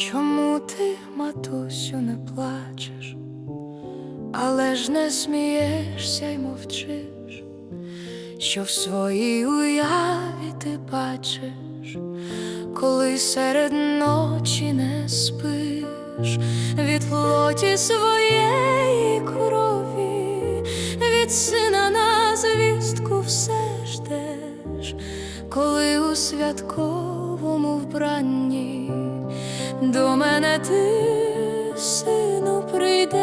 Чому ти, матусю, не плачеш, але ж не смієшся й мовчиш, що в своїй уяві ти бачиш, коли серед ночі не спиш. Від плоті своєї крові, від сина на звістку все ждеш, коли у святковому вбранні до мене ти, сину, прийдеш,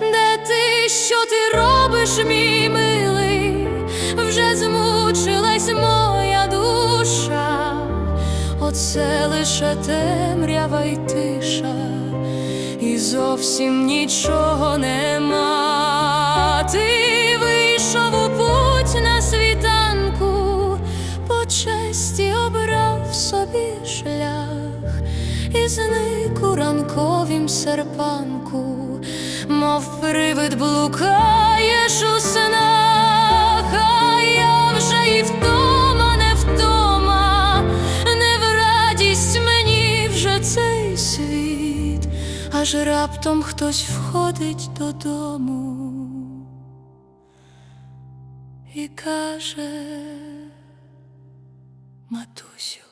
де ти, що ти робиш, мій милий, вже змучилась моя душа, оце лише темрява й тиша, і зовсім нічого нема. Ти вийшов у путь на світанку, по честі і зник у ранковім серпанку, мов привид блукаєш у снах, а я вже і втома, не втома, не в радість мені вже цей світ, аж раптом хтось входить додому і каже, матусю.